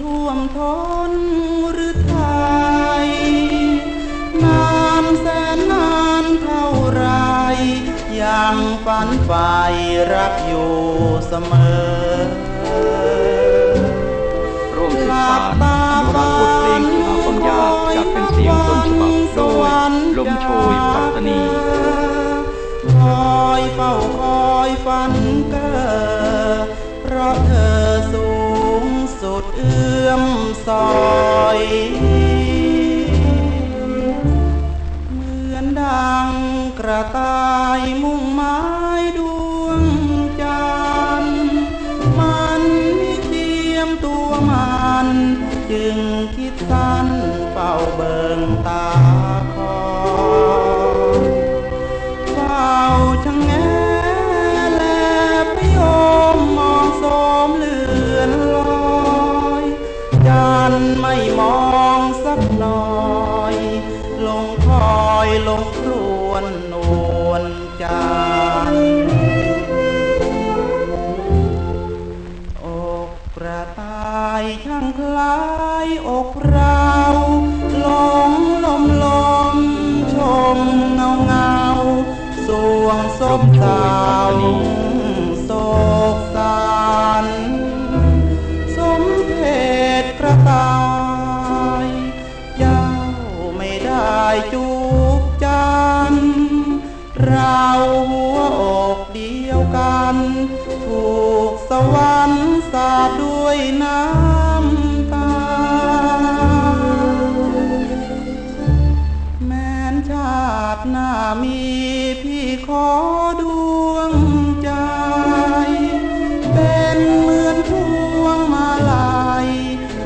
ท่วมท้นหรือไทยนานแสนนานเท่าไร ยังฝันใฝ่รักอยู่เสมอร่วมสืบสารบทเพลงหาคนยากจากเป็นเสียงต้นฉบับโดยลมโชยพัตตานีคอยเฝ้าคอยฝันเกอเพราะเธอ สุดเอื้อมซอยเหมือนดังกระต่ายมุ่งไม้ดวงจันทร์มันไม่เทียมตัวมัน จึงคิดสั้นเฝ้าเบิ่งตาคอย ช่างคล้ายอกเราหลงลมลมชมเงาเงาสวงสมสาวโศกสันสมเพศกระตาย เจ้าไม่ได้จูบจัน เราหัวอกเดียวกัน ถูกสวรรค์ ด้วยน้ำตา แม้นชาติหน้ามีพี่ขอดวงใจ เป็นเหมือนพวงมาลัย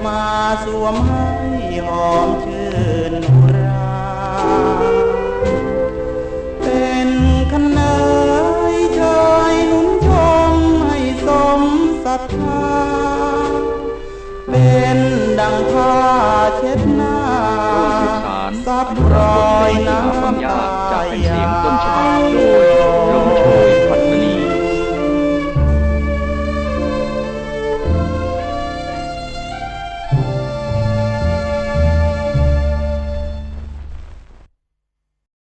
มาสวมให้หอมชื่น ผ้าเช็ดหน้าสับรอยน้ำตายากจะเป็นเสียงต้นฉบับโดย